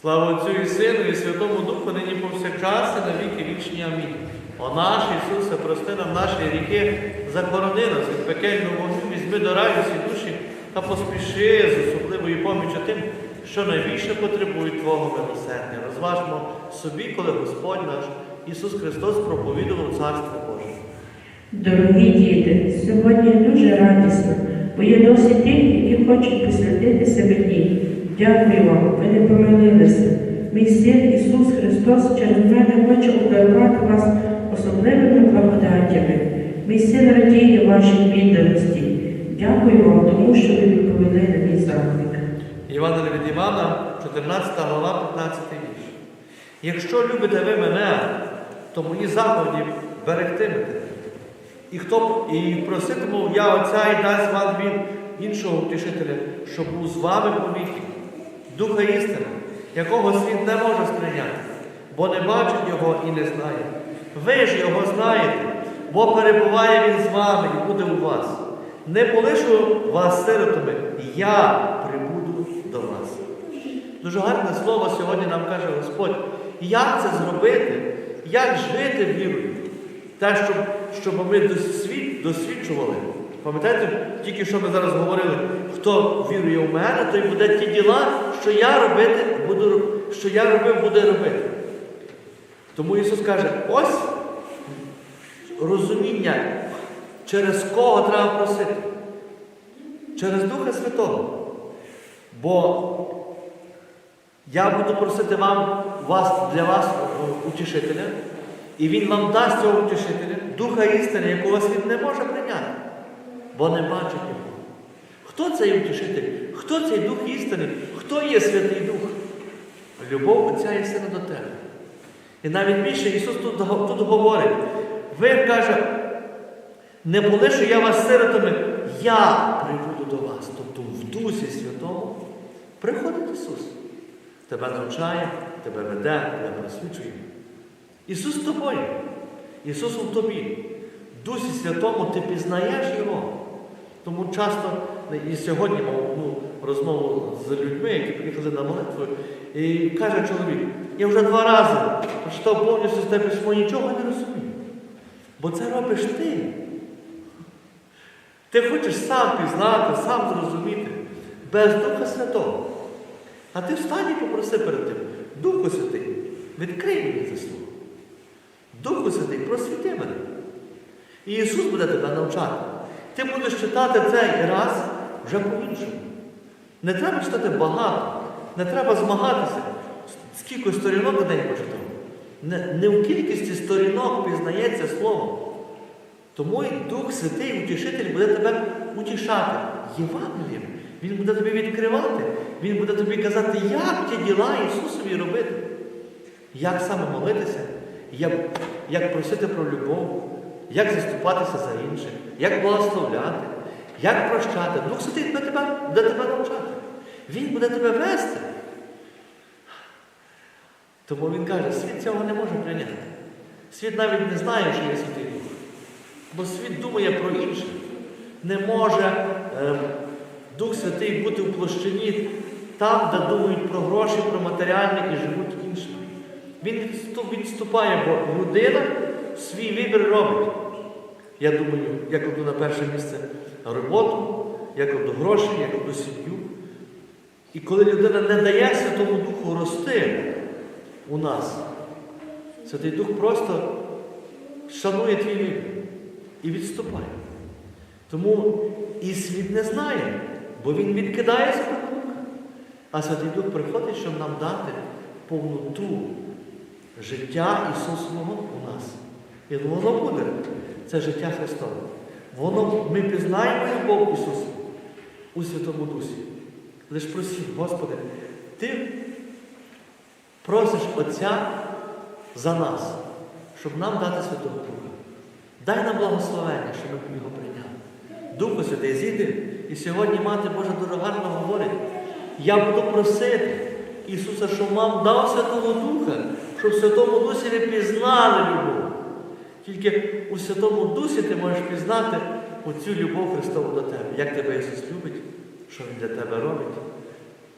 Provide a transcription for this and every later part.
Слава Отцю і Сину, і Святому Духу, нині повсякчас і на віки вічні. Амінь. О наш Ісусе, прости нам наші ріки, закорони нас від пекельного вогню, візьми до раю всі душі та поспіши з особливою поміччю тим, що найбільше потребують Твого милосердя. Розважмо собі, коли Господь наш Ісус Христос проповідував Царство Боже. Дорогі діти, сьогодні дуже радісно, бо є досі ті, які хочуть посвятитися мені. Дякую вам, ви не помилилися. Мій син Ісус Христос через мене хоче обдарувати вас особливими благодаттями. Мій син радіє вашій відданості. Дякую вам, тому що ви відповіли на мій заклик. Євангелія від Івана, 14 глава, 15 вірш. Якщо любите ви мене, то мої заповіді берегтимете. І хто і проситиму я Отця і дасть вам він іншого утішителя, щоб був з вами повіки, Духа істини, якого світ не може сприйняти, бо не бачить його і не знає. Ви ж його знаєте, бо перебуває він з вами і буде у вас. Не полишу вас сиротами, я прибуду до вас. Дуже гарне слово сьогодні нам каже Господь, як це зробити, як жити вірою. Те, щоб, щоб ми досвід, досвідчували. Пам'ятаєте, тільки що ми зараз говорили, хто вірує в мене, той буде ті діла, що я робити буду, що я робив, буде робити. Тому Ісус каже, ось розуміння, через кого треба просити. Через Духа Святого. Бо я буду просити вам, вас, для вас утішителя, і Він вам дасть цього утішителя, Духа істини, якого світ не може прийняти, бо не бачить його. Хто цей утішитель? Хто цей Дух істини? Хто є Святий Дух? Любов Отця і Сина до тебе. І навіть більше Ісус тут, тут говорить, ви каже, не полишу я вас сиротами, я прибуду до вас. Тобто в Дусі Святому приходить Ісус. Тебе навчає, тебе веде, тебе просвічує. Ісус з тобою. Ісус у тобі. Дусі Святому ти пізнаєш Його. Тому часто і сьогодні мав одну розмову з людьми, які приїхали на молитву, і каже чоловік, я вже два рази прочитав повністю з тебе письмо, нічого не розумію. Бо це робиш ти. Ти хочеш сам пізнати, сам зрозуміти, без Духа Святого. А ти встань і попроси перед тим, Духу Святий, відкрий мені це слово. Духу Святий, просвіти мене. І Ісус буде тебе навчати. Ти будеш читати цей раз вже по-іншому. Не треба читати багато, не треба змагатися. Скільки сторінок на день почитав. Не, не в кількості сторінок пізнається слово. Тому і Дух Святий, утішитель, буде тебе утішати Євангелієм. Він буде тобі відкривати, Він буде тобі казати, як ті діла Ісусові робити. Як саме молитися, як, як просити про любов, як заступатися за інших, як благословляти, як прощати. Дух Святий буде тебе, буде тебе навчати. Він буде тебе вести. Тому він каже, світ цього не може прийняти. Світ навіть не знає, що є Святий Дух. Бо світ думає про інше. Не може е, Дух Святий бути в площині там, де думають про гроші, про матеріальне і живуть іншим. Він відступає, бо людина свій вибір робить. Я думаю, я кладу на перше місце роботу, я кладу гроші, я кладу сім'ю. І коли людина не дає Святому Духу рости у нас, Святий Дух просто шанує твій вибір і відступає. Тому і світ не знає, бо він відкидає Духа. А Святий Дух приходить, щоб нам дати повноту життя Ісусового у нас. І воно буде. Це життя Христове. Воно ми пізнаємо любов Ісуса у Святому Дусі. Лиш просіть, Господи, Ти просиш Отця за нас, щоб нам дати Святого Духа. Дай нам благословення, щоб ми його прийняли. Духу Святий, зійди. І сьогодні Мати Божа дуже гарно говорить. Я буду просити Ісуса, щоб вам дав Святого Духа, щоб в Святому Дусі ви пізнали любов. Тільки у Святому Дусі ти можеш пізнати оцю любов Христову до тебе, як тебе Ісус любить, що Він для тебе робить.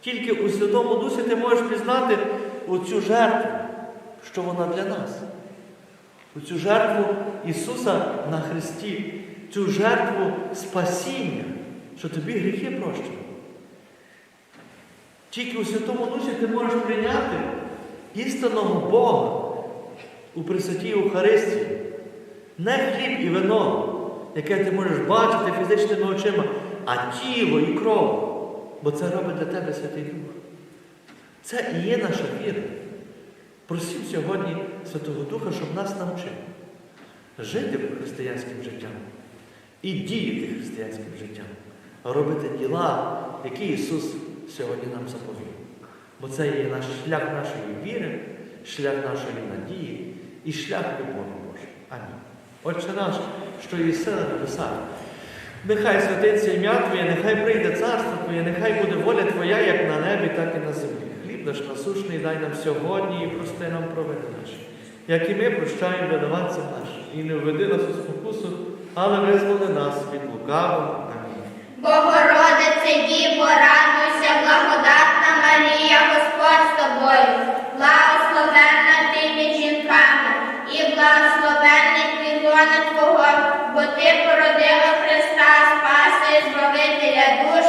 Тільки у Святому Дусі ти можеш пізнати оцю жертву, що вона для нас. Оцю жертву Ісуса на Христі, цю жертву спасіння, що тобі гріхи прощені. Тільки у Святому Дусі ти можеш прийняти істинного Бога у Пресвятій Євхаристії. Не хліб і вино, яке ти можеш бачити фізичними очима, а тіло і кров. Бо це робить для тебе Святий Дух. Це і є наша віра. Просім сьогодні Святого Духа, щоб нас навчив жити християнським життям і діяти християнським життям, робити діла, які Ісус сьогодні нам заповів. Бо це є наш шлях нашої віри, шлях нашої надії і шлях любові Божої. Амінь. Отче наш, що єси на небесах, нехай святиться ім'я Твоє, нехай прийде царство Твоє, нехай буде воля Твоя, як на небі, так і на землі. Хліб наш насушний дай нам сьогодні і прости нам провини наші, як і ми прощаємо винуватцям нашим. І не введи нас у спокусу, але визволи нас від лукавого. Амінь. Богородице Діво, радуйся, благодатна Марія, Господь з тобою, благословенна ти між жінками, і благословенний плідона Твого, бо ти породила Христа, Спаси, Збавителя душ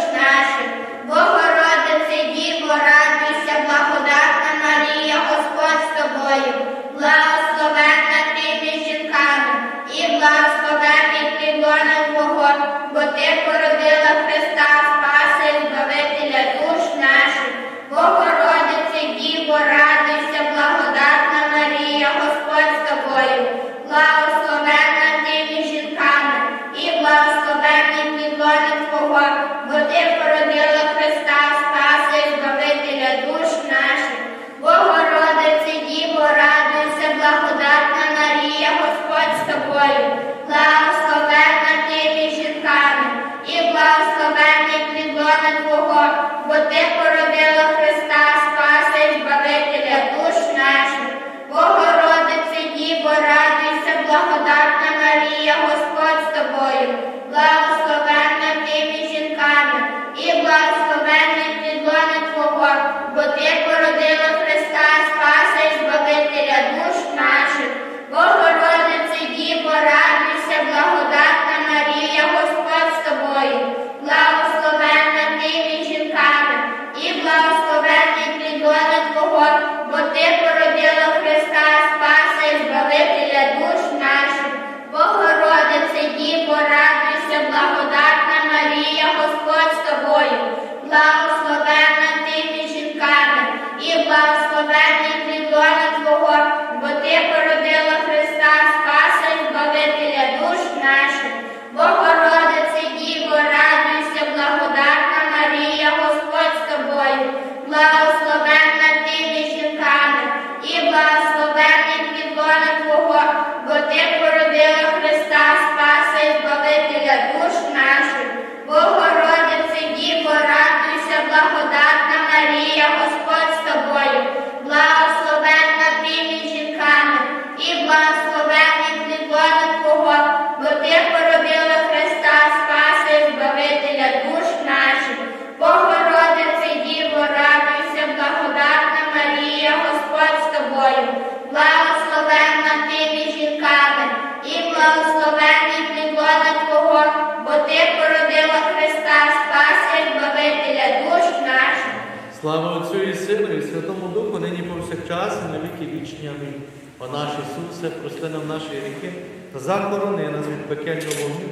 і на віки вічні. Амінь. О наш Ісусе, прости нам наші гріхи, та захорони нас від пекельного вогню,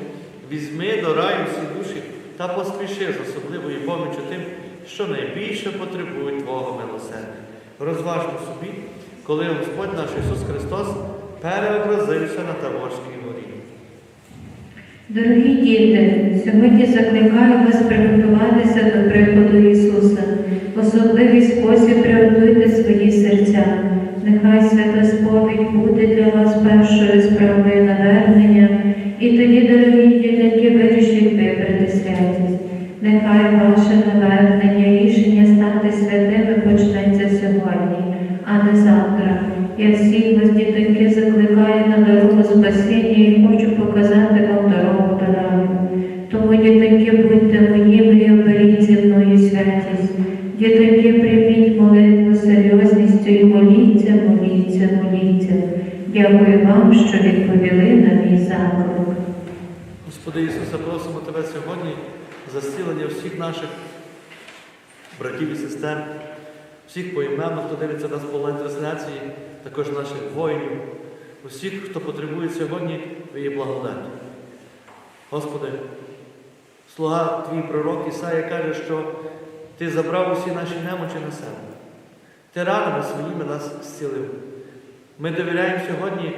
візьми до раю всі душі та поспіши з особливою помічю тим, що найбільше потребують Твого милосердя. Розважмо собі, коли Господь наш Ісус Христос переобразився на Таворській горі. Дорогі діти, сьогодні закликаю вас приготуватися до приходу Ісуса. В особливий спосіб приготуйте свої серця. Нехай свята сповідь буде для вас першою справою навернення, і тоді, дорогі дітки, вирішіть вибрати святість. Нехай ваше навернення, рішення стати святими почнеться сьогодні, а не завтра. Я всіх вас, дітки, дивиться нас по онлайн-трансляції, також наших воїнів, усіх, хто потребує сьогодні Твоєї благодаті. Господи, слуга Твій пророк Ісая каже, що Ти забрав усі наші немочі на себе. Ти ранами своїми нас зцілив. Ми довіряємо сьогодні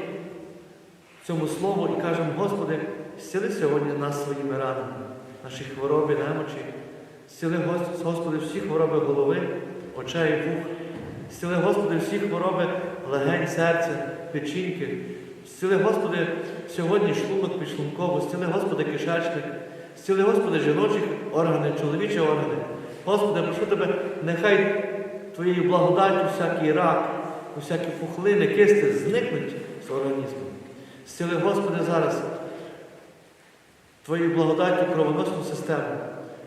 цьому слову і кажемо, Господи, зціли сьогодні нас своїми ранами, наші хвороби, немочі, зціли, Господи, всі хвороби голови, очей, вух, зціли, Господи, всі хвороби легень, серця, печінки, зціли, Господи, сьогодні шлунок підшлунково, зціли, Господи, кишечник, зціли, Господи, жіночі органи, чоловічі органи. Господи, прошу Тебе, нехай Твоєю благодаттю всякий рак, всякі пухлини, кисти зникнуть з організму. Зціли, Господи, зараз Твоєю благодаттю кровоносну систему.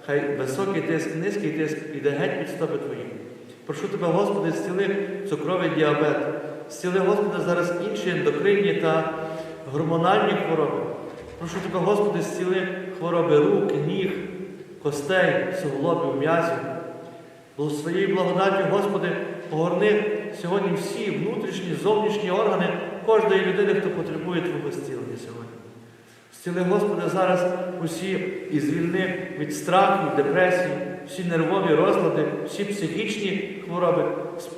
Хай високий тиск, низький тиск іде геть під стопи Твої. Прошу Тебе, Господи, зціли цукровий діабет, зціли, Господи, зараз інші ендокринні та гормональні хвороби. Прошу Тебе, Господи, зціли хвороби рук, ніг, костей, суглобів, м'язів. Бо своєю благодаттю, Господи, погорни сьогодні всі внутрішні, зовнішні органи кожної людини, хто потребує Твого зцілення сьогодні. Зціли, Господи, зараз усі і звільни від страху, депресії, всі нервові розлади, всі психічні хвороби.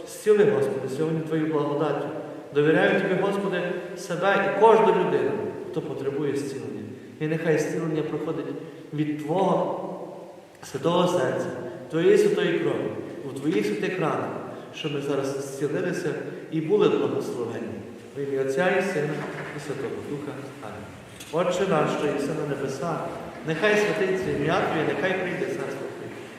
Зціли, Господи, сьогодні Твою благодаттю. Довіряю Тобі, Господи, себе і кожну людину, хто потребує зцілення. І нехай зцілення проходить від Твого святого серця, Твоєї святої крові, у Твоїх святих ранах, щоб ми зараз зцілилися і були благословені. В ім'я Отця і Сина і Святого Духа. Амінь. Отче наш, що єси на небесах, нехай святиться ім'я Твоє, нехай прийде царство.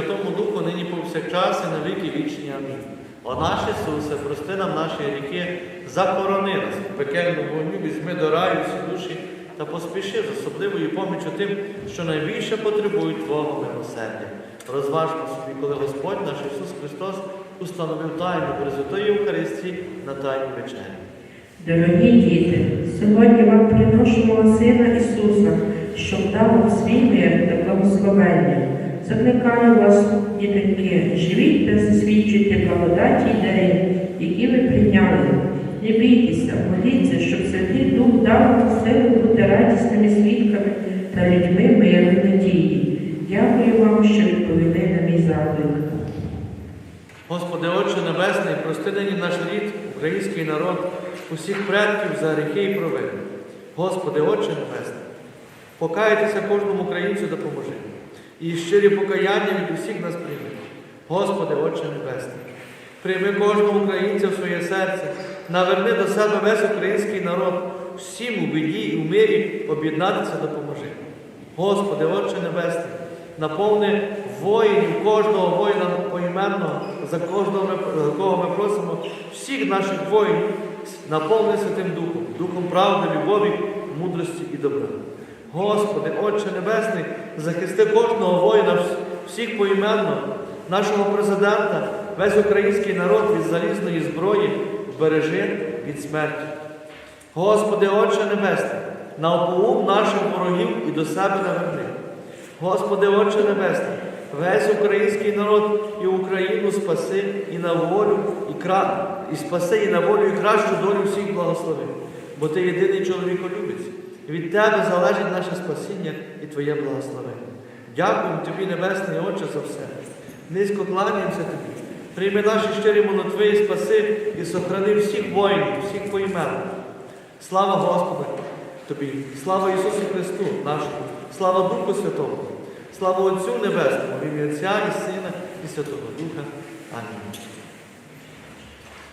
Святому Духу, нині повсякчас, і на віки вічні. Амінь. О наш Ісусе, прости нам наші гріхи, закорони нас в пекельну вогню, візьми до раю всі душі та поспіши з особливою поміччю тим, що найбільше потребують Твого милосердя. Розважмо собі, коли Господь наш Ісус Христос установив тайну Пресвятої Євхаристії на тайній вечері. Дорогі діти, сьогодні вам приношу Сина Ісуса, щоб дав вам свій мир та благословення. Закликаю вас, дітоньки, живіть та засвідчуйте благодаті дари, які ви прийняли. Не бійтеся, моліться, щоб Святий Дух дав вам силу бути радісними свідками та людьми миру надії. Дякую вам, що відповіли на мій заклик. Господи, Отче Небесний, прости нині наш рід, український народ, усіх предків за гріхи і провини. Господи, Отче Небесний, покаятися кожному українцю допоможи. І щирі покаяння від усіх нас прийми. Господи, Отче Небесний, прийми кожного українця в своє серце, наверни до себе весь український народ, всім у біді і в мирі об'єднатися допоможи. Господи, Отче Небесний, наповни воїнів, кожного воїна поіменно, за кожного за кого ми просимо, всіх наших воїнів, наповни Святим Духом, Духом правди, любові, мудрості і добра. Господи, Отче Небесний, захисти кожного воїна, вс- всіх поіменно, нашого президента, весь український народ від залізної зброї, бережи від смерті. Господи, Отче Небесний, навпоум наших ворогів і до себе наверни. Господи, Отче Небесний, весь український народ і Україну спаси і на волю, і, кра... і спаси і на волю, і кращу долю всіх благослови. Бо Ти єдиний чоловіколюбець. Від Тебе залежить наше спасіння і Твоє благословення. Дякуємо Тобі, Небесний Отче, за все. Низько кланяємося Тобі. Прийми наші щирі молитви і спаси, і сохрани всіх воїнів, всіх поіменно. Слава Господу Тобі, слава Ісусу Христу нашому, слава Духу Святому, слава Отцю Небесному, в ім'я Отця і Сина і Святого Духа. Амінь.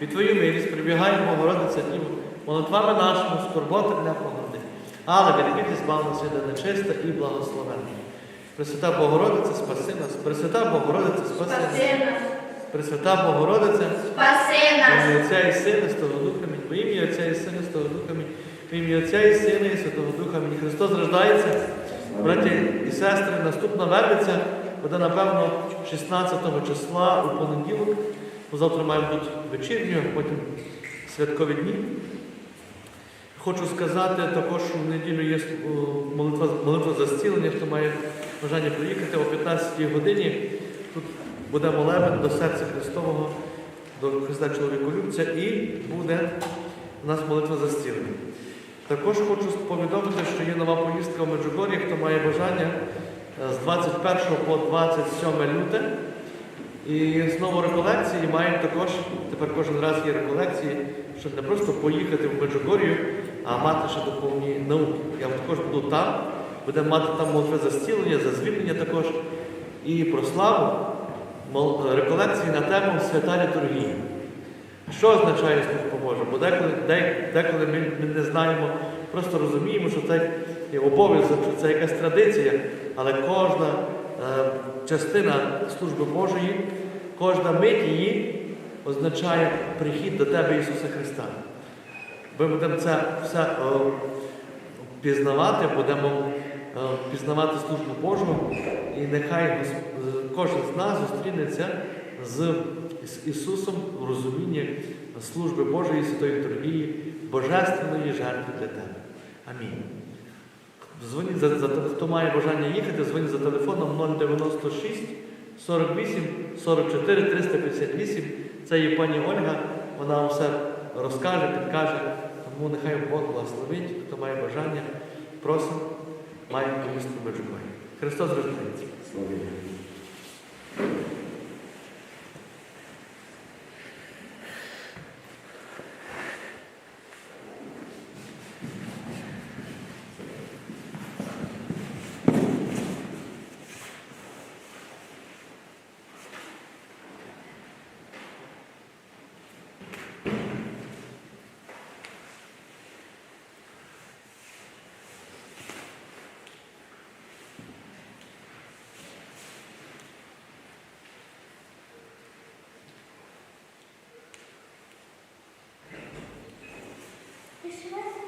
Під Твою милість прибігаємо, Богородиця Діво, молитвами нашими, скорботи для погоди. Але від яких збавна свята нечиста і благословенна. Пресвята Богородиця, спаси нас, Пресвята Богородиця, спаси нас, Пресвята Богородиця, спаси нас, ім'я Отця і Сина, Святого Духа, Амінь. Во ім'я Отця і Сина, Святого Духа. В ім'я Отця і Сина, і Святого Духа, Амінь. Христос рождається, браті і сестри, наступна вербиця буде, напевно, 16 числа у понеділок. Завтра маємо тут вечірню, потім святкові дні. Хочу сказати також, що в неділю є о, молитва, молитва за зцілення, хто має бажання приїхати о 15 годині. Тут буде молебен до серця Христового, до Христа Чоловіколюбця і буде у нас молитва за зцілення. Також хочу повідомити, що є нова поїздка в Меджугор'ї, хто має бажання е, з 21 по 27 люте. І знову реколекції маємо також, тепер кожен раз є реколекції, щоб не просто поїхати в Меджугор'ю, а мати ще духовні науки. Я також буду там, будемо мати там молитви за зцілення, за звільнення також і про славу реколекції на тему свята літургія. Що означає Слух поможе? Бо деколи, деколи ми, ми не знаємо, просто розуміємо, що це обов'язок, що це якась традиція, але кожна частина служби Божої, кожна мить її означає прихід до тебе Ісуса Христа. Ми будемо це все е, пізнавати, будемо е, пізнавати службу Божу, і нехай е, кожен з нас зустрінеться з Ісусом в розумінні служби Божої Святої Літургії, божественної жертви для тебе. Амінь. Дзвоніть за, за хто має бажання їхати, дзвоніть за телефоном 096 48 44 358. Це є пані Ольга, вона вам все розкаже, підкаже. Тому нехай Бог благословить, хто має бажання, просимо, має повістку Меджугорі. Христос рождається. Слава. Deus.